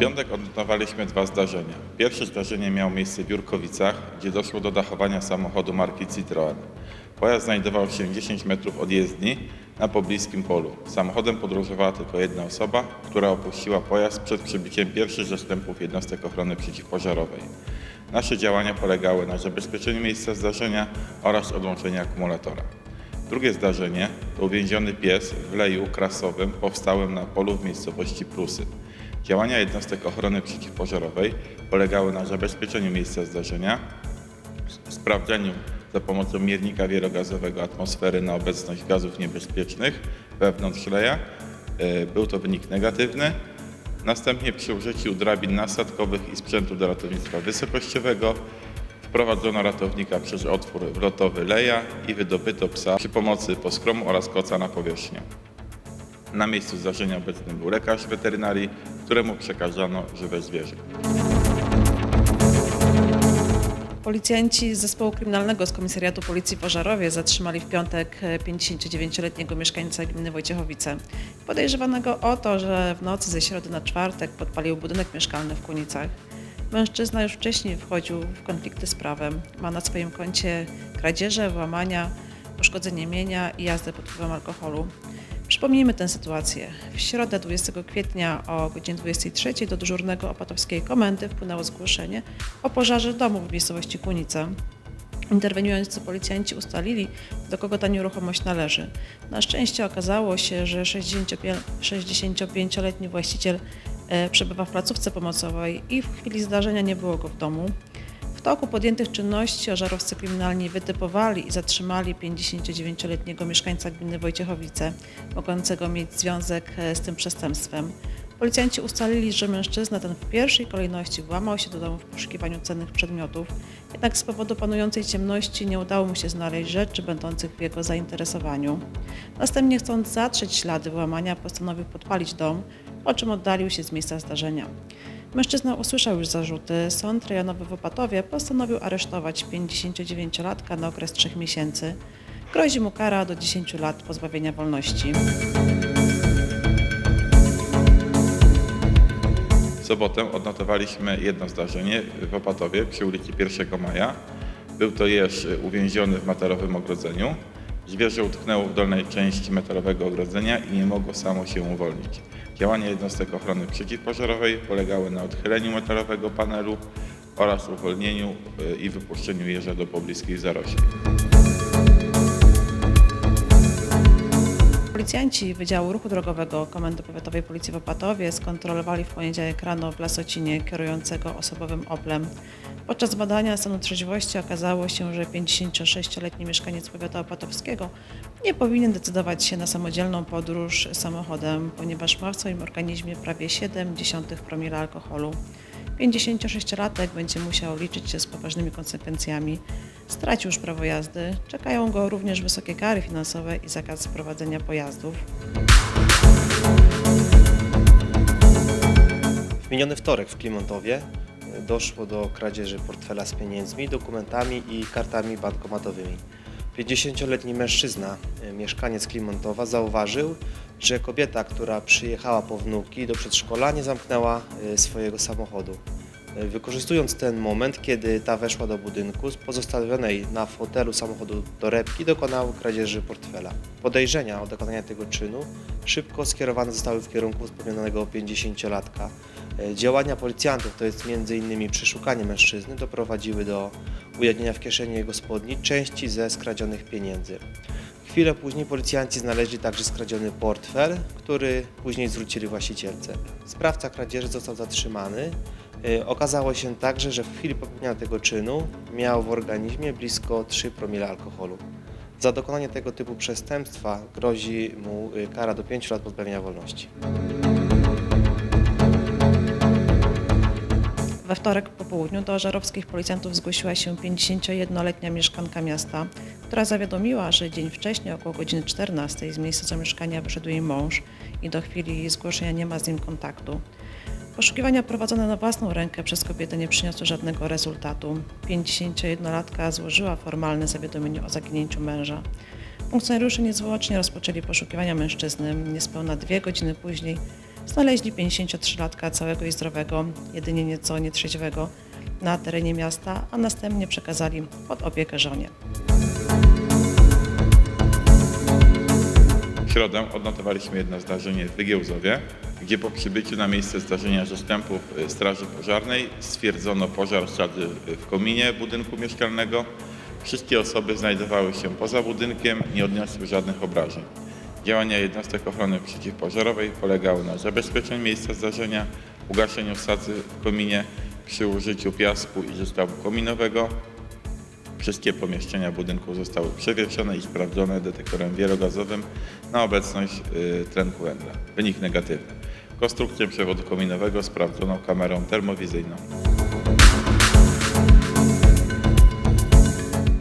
piątek odnotowaliśmy dwa zdarzenia. Pierwsze zdarzenie miało miejsce w Jurkowicach, gdzie doszło do dachowania samochodu marki Citroën. Pojazd znajdował się 10 metrów od jezdni na pobliskim polu. Samochodem podróżowała tylko jedna osoba, która opuściła pojazd przed przybiciem pierwszych zastępów jednostek ochrony przeciwpożarowej. Nasze działania polegały na zabezpieczeniu miejsca zdarzenia oraz odłączeniu akumulatora. Drugie zdarzenie to uwięziony pies w leju krasowym powstałym na polu w miejscowości Prusy. Działania jednostek ochrony przeciwpożarowej polegały na zabezpieczeniu miejsca zdarzenia, sprawdzeniu za pomocą miernika wielogazowego atmosfery na obecność gazów niebezpiecznych wewnątrz leja. E, Był to wynik negatywny. Następnie przy użyciu drabin nasadkowych i sprzętu do ratownictwa wysokościowego wprowadzono ratownika przez otwór wlotowy leja i wydobyto psa przy pomocy poskromu oraz koca na powierzchnię. Na miejscu zdarzenia obecny był lekarz weterynarii, któremu przekazano żywe zwierzę. Policjanci z zespołu kryminalnego z Komisariatu Policji w Ożarowie zatrzymali w piątek e, 59-letniego mieszkańca gminy Wojciechowice. Podejrzewanego o to, że w nocy ze środy na czwartek podpalił budynek mieszkalny w Kunicach. Mężczyzna już wcześniej wchodził w konflikty z prawem. Ma na swoim koncie kradzieże, włamania, uszkodzenie mienia i jazdę pod wpływem alkoholu. Przypomnijmy tę sytuację. W środę 20 kwietnia o godzinie 23 do dyżurnego opatowskiej komendy wpłynęło zgłoszenie o pożarze domu w miejscowości Kunica. Interweniujący policjanci ustalili, do kogo ta nieruchomość należy. Na szczęście okazało się, że 65 65-letni właściciel e, przebywa w placówce pomocowej i w chwili zdarzenia nie było go w domu. W toku podjętych czynności ożarowcy kryminalni wytypowali i zatrzymali 59-letniego mieszkańca gminy Wojciechowice, mogącego mieć związek e, z tym przestępstwem. Policjanci ustalili, że mężczyzna ten w pierwszej kolejności włamał się do domu w poszukiwaniu cennych przedmiotów, jednak z powodu panującej ciemności nie udało mu się znaleźć rzeczy będących w jego zainteresowaniu. Następnie chcąc zatrzeć ślady włamania, postanowił podpalić dom, po czym oddalił się z miejsca zdarzenia. Mężczyzna usłyszał już zarzuty. Sąd rejonowy w Opatowie postanowił aresztować 59-latka na okres 3 miesięcy. Grozi mu kara do 10 lat pozbawienia wolności. W sobotę odnotowaliśmy jedno zdarzenie w Opatowie przy ulicy 1 Maja. Był to jeż uwięziony w metalowym ogrodzeniu. Zwierzę utknęło w dolnej części metalowego ogrodzenia i nie mogło samo się uwolnić. Działania jednostek ochrony przeciwpożarowej polegały na odchyleniu metalowego panelu oraz uwolnieniu y, i wypuszczeniu jeża do pobliskiej zarośli. Policjanci Wydziału Ruchu Drogowego Komendy Powiatowej Policji w Opatowie skontrolowali w poniedziałek rano w Lasocinie kierującego osobowym Oplem. Podczas badania stanu trzeźwości okazało się, że 56-letni mieszkaniec powiatu opatowskiego nie powinien decydować się na samodzielną podróż samochodem, ponieważ ma w swoim organizmie prawie 0,7 promila alkoholu. 56-latek będzie musiał liczyć się z poważnymi konsekwencjami. Stracił już prawo jazdy. Czekają go również wysokie kary finansowe i zakaz prowadzenia pojazdów. W miniony wtorek w Klimontowie e, doszło do kradzieży portfela z pieniędzmi, dokumentami i kartami bankomatowymi. 50-letni mężczyzna, e, mieszkaniec Klimontowa, zauważył, że kobieta, która przyjechała po wnuki do przedszkola, nie zamknęła e, swojego samochodu. E, Wykorzystując ten moment, kiedy ta weszła do budynku, z pozostawionej na fotelu samochodu torebki dokonał kradzieży portfela. Podejrzenia o dokonanie tego czynu szybko skierowane zostały w kierunku wspomnianego 50-latka. E, Działania policjantów, to jest m.in. przeszukanie mężczyzny, doprowadziły do ujawnienia w kieszeni jego spodni części ze skradzionych pieniędzy. Chwilę później policjanci znaleźli także skradziony portfel, który później zwrócili właścicielce. Sprawca kradzieży został zatrzymany. E, Okazało się także, że w chwili popełnienia tego czynu miał w organizmie blisko 3 promile alkoholu. Za dokonanie tego typu przestępstwa grozi mu e, kara do 5 lat pozbawienia wolności. We wtorek po południu do żarowskich policjantów zgłosiła się 51-letnia mieszkanka miasta, która zawiadomiła, że dzień wcześniej, około godziny 14, z miejsca zamieszkania wyszedł jej mąż i do chwili zgłoszenia nie ma z nim kontaktu. Poszukiwania prowadzone na własną rękę przez kobietę nie przyniosły żadnego rezultatu. 51-latka złożyła formalne zawiadomienie o zaginięciu męża. Funkcjonariusze niezwłocznie rozpoczęli poszukiwania mężczyzny. Niespełna dwie godziny później znaleźli 53-latka całego i zdrowego, jedynie nieco nietrzeźwego na terenie miasta, a następnie przekazali pod opiekę żonie. W środę odnotowaliśmy jedno zdarzenie w Wygiełzowie, gdzie po przybyciu na miejsce zdarzenia zastępów y, Straży Pożarnej stwierdzono pożar w kominie budynku mieszkalnego. Wszystkie osoby znajdowały się poza budynkiem, nie odniosły żadnych obrażeń. Działania jednostek ochrony przeciwpożarowej polegały na zabezpieczeniu miejsca zdarzenia, ugaszeniu sadzy w kominie przy użyciu piasku i zestawu kominowego, Wszystkie pomieszczenia budynku zostały przewietrzone i sprawdzone detektorem wielogazowym na obecność y, tlenku węgla. Wynik negatywny. Konstrukcję przewodu kominowego sprawdzono kamerą termowizyjną.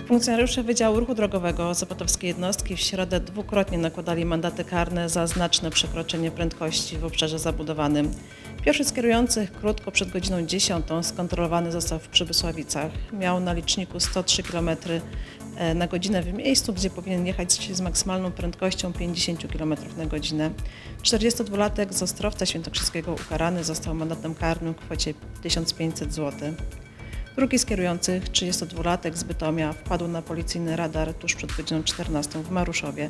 Funkcjonariusze Wydziału Ruchu Drogowego Zapotowskiej Jednostki w środę dwukrotnie nakładali mandaty karne za znaczne przekroczenie prędkości w obszarze zabudowanym. Pierwszy z kierujących krótko przed godziną 10 skontrolowany został w Przybysławicach. Miał na liczniku 103 km na godzinę w miejscu, gdzie powinien jechać z maksymalną prędkością 50 km na godzinę. 42-latek z Ostrowca Świętokrzyskiego ukarany został mandatem karnym w kwocie 1500 zł. Drugi z kierujących, 32-latek z Bytomia, wpadł na policyjny radar tuż przed godziną 14 w Maruszowie.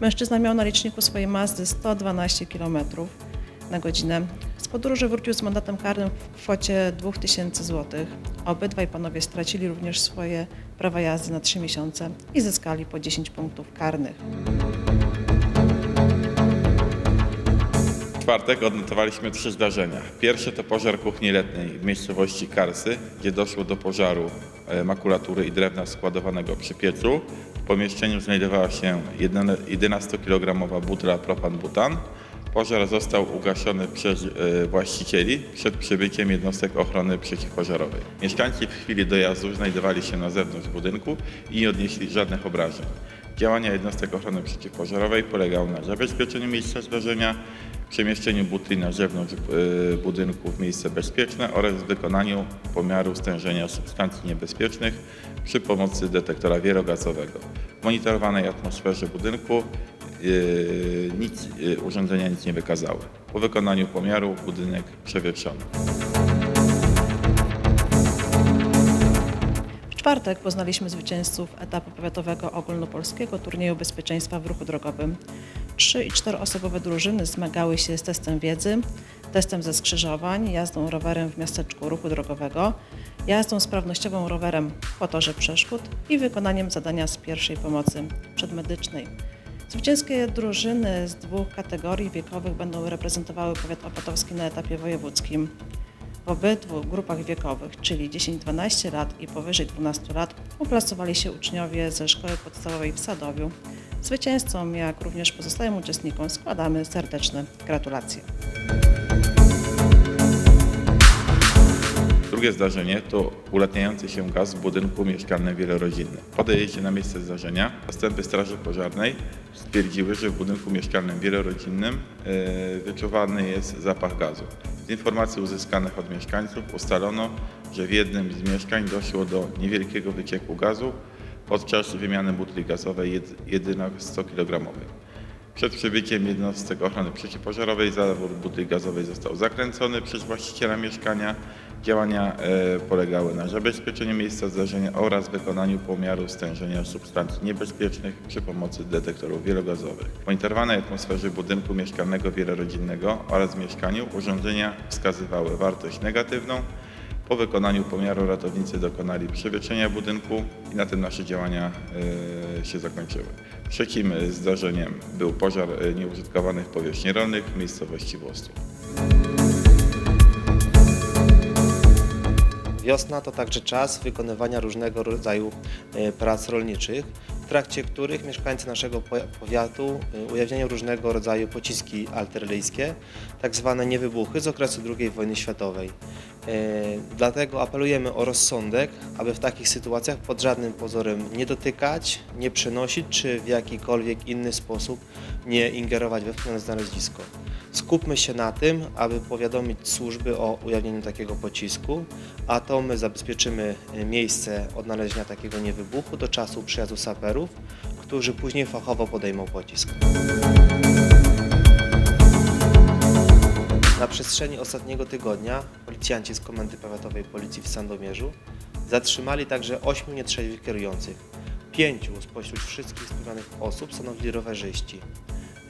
Mężczyzna miał na liczniku swojej Mazdy 112 km na godzinę. Z podróży wrócił z mandatem karnym w kwocie 2000 zł. Obydwaj panowie stracili również swoje prawa jazdy na 3 miesiące i zyskali po 10 punktów karnych. Czwartek odnotowaliśmy trzy zdarzenia. Pierwsze to pożar kuchni letniej w miejscowości Karsy, gdzie doszło do pożaru e, makulatury i drewna składowanego przy piecu. W pomieszczeniu znajdowała się 11-kilogramowa butla propan-butan. Pożar został ugaszony przez e, właścicieli przed przybyciem jednostek ochrony przeciwpożarowej. Mieszkańcy w chwili dojazdu znajdowali się na zewnątrz budynku i nie odnieśli żadnych obrażeń. Działania jednostek ochrony przeciwpożarowej polegały na zabezpieczeniu miejsca zdarzenia, przemieszczeniu butli na zewnątrz e, budynku w miejsce bezpieczne oraz wykonaniu pomiaru stężenia substancji niebezpiecznych przy pomocy detektora wielogazowego. W monitorowanej atmosferze budynku e, nic, e, urządzenia nic nie wykazały. Po wykonaniu pomiaru budynek przewietrzono. W czwartek poznaliśmy zwycięzców etapu powiatowego ogólnopolskiego turnieju bezpieczeństwa w ruchu drogowym. Trzy i czteroosobowe drużyny zmagały się z testem wiedzy, testem ze skrzyżowań, jazdą rowerem w miasteczku ruchu drogowego, jazdą sprawnościową rowerem po torze przeszkód i wykonaniem zadania z pierwszej pomocy przedmedycznej. Zwycięskie drużyny z dwóch kategorii wiekowych będą reprezentowały powiat opatowski na etapie wojewódzkim. W obydwu grupach wiekowych, czyli 10-12 lat i powyżej 12 lat, uplasowali się uczniowie ze szkoły podstawowej w Sadowiu. Zwycięzcom, jak również pozostałym uczestnikom składamy serdeczne gratulacje. Drugie zdarzenie to ulatniający się gaz w budynku mieszkalnym wielorodzinnym. Po dojeździe na miejsce zdarzenia zastępy Straży Pożarnej stwierdziły, że w budynku mieszkalnym wielorodzinnym e, wyczuwany jest zapach gazu. Z informacji uzyskanych od mieszkańców ustalono, że w jednym z mieszkań doszło do niewielkiego wycieku gazu podczas wymiany butli gazowej jed- jedynak 100 kg. Przed przybyciem jednostek ochrony przeciwpożarowej zawór butli gazowej został zakręcony przez właściciela mieszkania. Działania e, polegały na zabezpieczeniu miejsca zdarzenia oraz wykonaniu pomiaru stężenia substancji niebezpiecznych przy pomocy detektorów wielogazowych. W monitorowanej atmosferze budynku mieszkalnego wielorodzinnego oraz mieszkaniu urządzenia wskazywały wartość negatywną. Po wykonaniu pomiaru ratownicy dokonali przewietrzenia budynku i na tym nasze działania e, się zakończyły. Trzecim e, zdarzeniem był pożar e, nieużytkowanych powierzchni rolnych w miejscowości Włosów. Wiosna to także czas wykonywania różnego rodzaju prac rolniczych, w trakcie których mieszkańcy naszego po- powiatu e, ujawniają różnego rodzaju pociski artyleryjskie, tak zwane niewybuchy z okresu II wojny światowej. E, Dlatego apelujemy o rozsądek, aby w takich sytuacjach pod żadnym pozorem nie dotykać, nie przenosić czy w jakikolwiek inny sposób nie ingerować we wspomniane znalezisko. Skupmy się na tym, aby powiadomić służby o ujawnieniu takiego pocisku, a to my zabezpieczymy e, miejsce odnalezienia takiego niewybuchu do czasu przyjazdu saperów, którzy później fachowo podejmą pocisk. przestrzeni ostatniego tygodnia policjanci z Komendy Powiatowej Policji w Sandomierzu zatrzymali także ośmiu nietrzeźwych kierujących. Pięciu spośród wszystkich wspomnianych osób stanowili rowerzyści.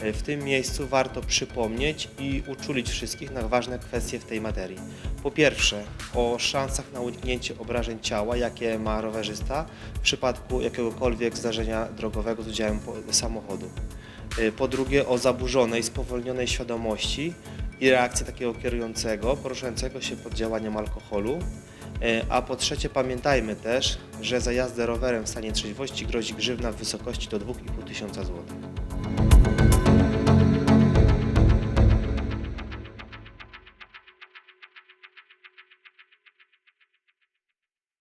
E, W tym miejscu warto przypomnieć i uczulić wszystkich na ważne kwestie w tej materii. Po pierwsze, o szansach na uniknięcie obrażeń ciała, jakie ma rowerzysta w przypadku jakiegokolwiek zdarzenia drogowego z udziałem samochodu. E, Po drugie, o zaburzonej, spowolnionej świadomości i reakcji takiego kierującego poruszającego się pod działaniem alkoholu. E, A po trzecie, pamiętajmy też, że za jazdę rowerem w stanie trzeźwości grozi grzywna w wysokości do 2,5 tysiąca złotych.